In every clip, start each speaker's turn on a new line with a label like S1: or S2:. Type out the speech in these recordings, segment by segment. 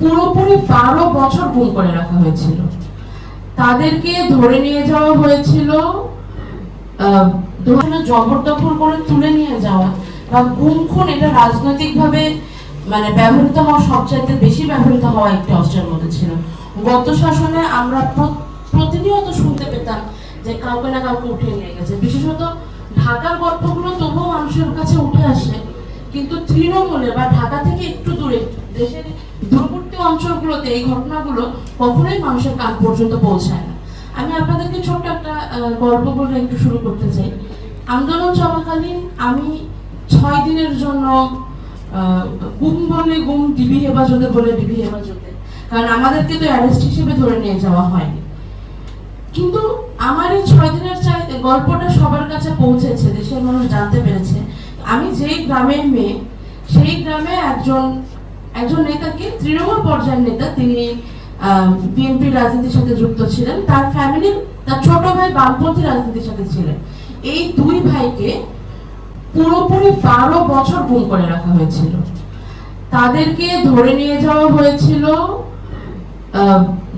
S1: পুরোপুরি বারো বছর গুম করে রাখা হয়েছিল। তাদেরকে ধরে নিয়ে যাওয়া হয়েছিল জবরদখল করে তুলে নিয়ে যাওয়া। বা গুম খুন এটা রাজনৈতিকভাবে মানে ব্যবহৃত হওয়া, সবচাইতে বেশি ব্যবহৃত হওয়া একটি অস্ত্রের মধ্যে ছিল। গত শাসনে আমরা প্র- প্রতিনিয়ত শুনতে পেতাম যে কাউকে না কাউকে উঠে নিয়ে গেছে। বিশেষত ঢাকার গল্পগুলো তবুও মানুষের কাছে উঠে আসে, কিন্তু তৃণমূলে বা ঢাকা থেকে একটু দূরে, দেশের দূরবর্তী অঞ্চলগুলোতে এই ঘটনাগুলো কখনোই মানুষের কান পর্যন্ত পৌঁছায় না। আমি আপনাদেরকে ছোট্ট একটা গল্প বলে একটু শুরু করতে চাই। আন্দোলন চলাকালীন আমি ছয় দিনের জন্য গুম বলে গুম, ডিবি হেফাজতে বলে ডিবি হেফাজতে। কারণ আমাদেরকে তো অ্যারেস্ট হিসেবে ধরে নিয়ে যাওয়া হয়নি। কিন্তু আমার এই ছয় দিনের গল্পটা সবার কাছে পৌঁছেছে, দেশের মানুষ জানতে পেরেছে। আমি যেই গ্রামের মেয়ে, সেই গ্রামে একজন একজন নেতাকে তৃণমূল পর্যায়ের নেতা, তিনি বিএনপি রাজনীতির সাথে যুক্ত ছিলেন। তার ফ্যামিলির তার ছোট ভাই বামপন্থী রাজনীতির সাথে ছিলেন। এই দুই ভাইকে পুরোপুরি বারো বছর গুম করে রাখা হয়েছিল। তাদেরকে ধরে নিয়ে যাওয়া হয়েছিল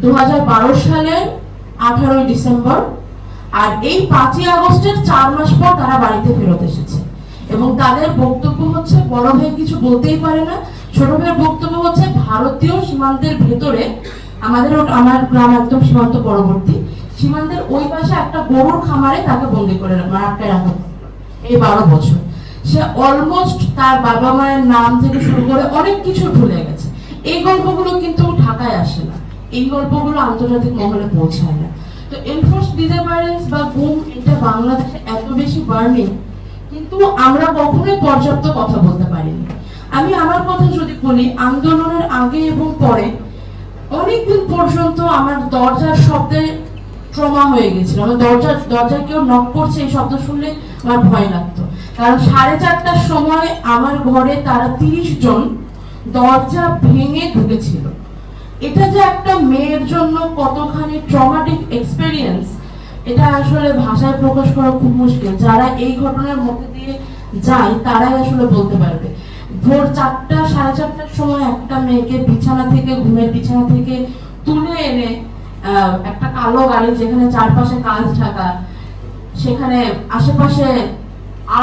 S1: দু সালের আঠারোই ডিসেম্বর। আর এই পাঁচই আগস্টের চার মাস পর তারা বাড়িতে ফেরত এসেছে। এবং তাদের বক্তব্য হচ্ছে, বড় ভাই কিছু বলতেই পারে না। ছোট বক্তব্য হচ্ছে, ভারতীয় সীমান্তের ভেতরে আমাদের আমার গ্রাম একদম সীমান্ত পরবর্তী। সীমান্তের ওই পাশে একটা গরুর খামারে তাকে বন্দি করে আটকায় রাখা এই বারো বছর। সে অলমোস্ট তার বাবা মায়ের নাম থেকে শুরু করে অনেক কিছু ভুলে গেছে। এই গল্পগুলো কিন্তু ঢাকায় আসে না। এই গল্পগুলো আন্তর্জাতিক মহলে পৌঁছায় না। তো এনফোর্স ডিসঅ্যাপিয়ারেন্স বা গুম, এটা বাংলাদেশে এত বেশি বার্নিং কিন্তু আমরা কখনোই পর্যাপ্ত কথা বলতে পারিনি। আমি আমার কথা যদি বলি, আন্দোলনের আগে এবং পরে, অনেকদিন পর্যন্ত আমার দরজার শব্দে ট্রমা হয়ে গেছিল। আমার দরজা, দরজায় কেউ নক করছে, এই শব্দ শুনলে আমার ভয় লাগতো। কারণ সাড়ে চারটার সময় আমার ঘরে তারা তিরিশ জন দরজা ভেঙে ঢুকেছিল। এটা যে একটা মেয়ের জন্য কতখানি ট্রমাটিক এক্সপেরিয়েন্স এটা আসলে ভাষায় প্রকাশ করা খুব মুশকিল। যারা এই ঘটনার মধ্যে দিয়ে যায়, তারাই আসলে বলতে পারবে। ভোর চারটা, সাড়ে চারটার সময় একটা মেয়েকে বিছানা থেকে, ঘুমের বিছানা থেকে তুলে এনে একটা কালো গাড়ি যেখানে চারপাশে কাজ ঢাকা, সেখানে আশেপাশে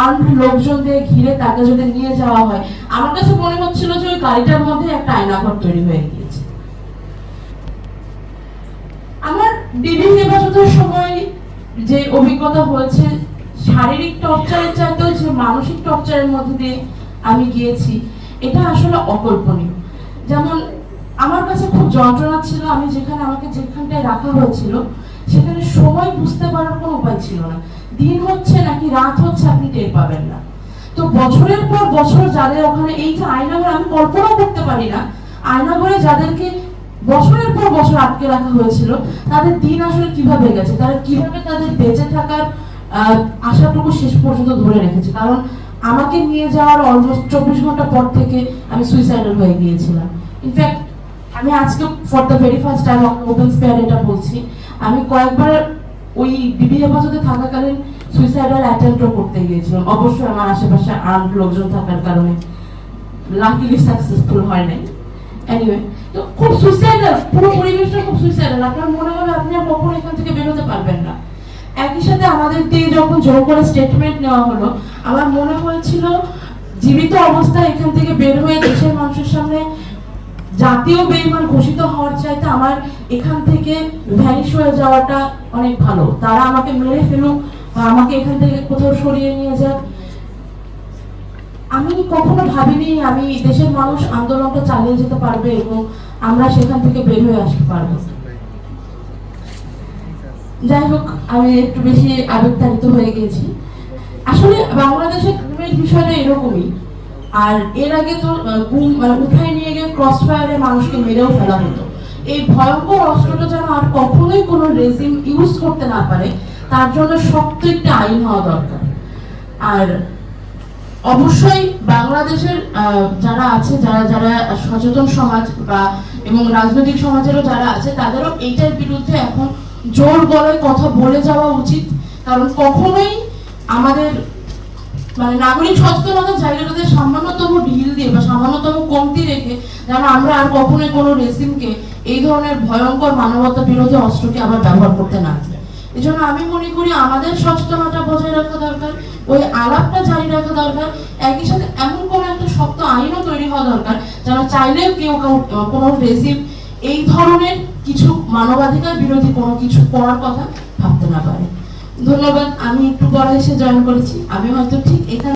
S1: আর্ম লোকজন দিয়ে ঘিরে তাকে যদি নিয়ে যাওয়া হয়, আমার কাছে মনে হচ্ছিল যে ওই গাড়িটার মধ্যে একটা আয়নাঘর তৈরি হয়ে গিয়েছে। আমার ডিবি হেফাজতের সময় যে অভিজ্ঞতা হয়েছে, শারীরিক টর্চারের চাইতেও যে মানসিক টর্চারের মধ্যে দিয়ে আমি গিয়েছি। এটা আসলে অকল্পনীয়। যেমন আমার কাছে খুব যন্ত্রণা ছিল আমি যেখানে আমাকে যেখানটায় রাখা হয়েছিল সেখানে সময় বুঝতে পারার কোনো উপায় ছিল না। দিন হচ্ছে নাকি রাত হচ্ছে আপনি টের পাবেন না। তো বছরের পর বছর যাদের ওখানে এই যে আয়নাঘর আমি কল্পনা করতে পারি না। আয়নাঘরে যাদেরকে বছরের পর বছর আটকে রাখা হয়েছিল তাদের দিন আসলে কীভাবে গেছে? তারা কীভাবে তাদের বেঁচে থাকার আহ, আশাটুকু শেষ পর্যন্ত ধরে রেখেছে? কারণ আমাকে নিয়ে যাওয়ার অলমোস্ট চব্বিশ ঘণ্টা পর থেকে আমি সুইসাইডাল হয়ে গিয়েছিলাম। ইনফ্যাক্ট আমি আজকে for the very first time open spare এটা বলছি, আমি কয়েকবার ওই বিবি হেফাজতে থাকাকালীন সুইসাইডাল অ্যাটেম্পটও করতে গিয়েছিলাম। অবশ্যই আমার আশেপাশে আর্ম লোকজন থাকার কারণে লাকিলি সাকসেসফুল হয় নাই। এনিওয়ে তো খুব সুইসাইডাল পুরো পরিবেশটা খুব সুইসাইডাল আপনার মনে হবে আপনি আর কখনো এখান থেকে বেরোতে পারবেন না। একই সাথে আমাদের দিয়ে যখন জোর করে স্টেটমেন্ট নেওয়া হলো, আমার মনে হয়েছিল জীবিত অবস্থায় এখান থেকে বের হয়ে দেশের মানুষের সামনে জাতীয় বেইমান ঘোষিত হওয়ার চাইতে আমার এখান থেকে ভ্যানিশ হয়ে যাওয়াটা অনেক ভালো। তারা আমাকে মেরে ফেলুক বা আমাকে এখান থেকে কোথাও সরিয়ে নিয়ে যাক। আমি কখনো ভাবিনি আমি দেশের মানুষ আন্দোলনটা চালিয়ে যেতে পারবে এবং আমরা সেখান থেকে বের হয়ে আসতে পারব। যাই হোক, আমি একটু বেশি আবেগতাড়িত হয়ে গেছি। আসলে বাংলাদেশের গুমের বিষয়টা এরকমই। আর এর আগে তো মানে উঠায় নিয়ে গিয়ে ক্রস ফায়ারে মানুষকে মেরেও ফেলা হতো। এই ভয়ঙ্কর অস্ত্রটা যেন আর কখনোই কোনো রেজিম ইউজ করতে না পারে, তার জন্য শক্ত একটা আইন হওয়া দরকার। আর অবশ্যই বাংলাদেশের যারা আছে, যারা যারা সচেতন সমাজ বা, এবং রাজনৈতিক সমাজেরও যারা আছে, তাদেরও এইটার বিরুদ্ধে এখন জোর গলায় কথা বলে যাওয়া উচিত কারণ কখনোই আমাদের মানে নাগরিক সচেতনতার জায়গাটাতে সামান্যতম ঢিল দিয়ে বা সামান্যতম কমতি রেখে যেন আমরা আর কখনোই কোনো রেসিমকে এই ধরনের ভয়ঙ্কর মানবতা বিরোধী অস্ত্রকে আবার ব্যবহার করতে না। এই জন্য আমি মনে করি আমাদের সচেতনতা বজায় রাখা দরকার, ওই আলাপটা জারি রাখা দরকার, একই সাথে এমন কোনো একটা শক্ত আইনও তৈরি হওয়া দরকার যেন চাইলেও কাউ- কোনো রেসিম এই ধরনের কিছু মানবাধিকার বিরোধী কোনো কিছু করার কথা ভাবতে না পারে। ধন্যবাদ, আমি একটু পরে এসে জয়েন করেছি। আমি হয়তো ঠিক এখানে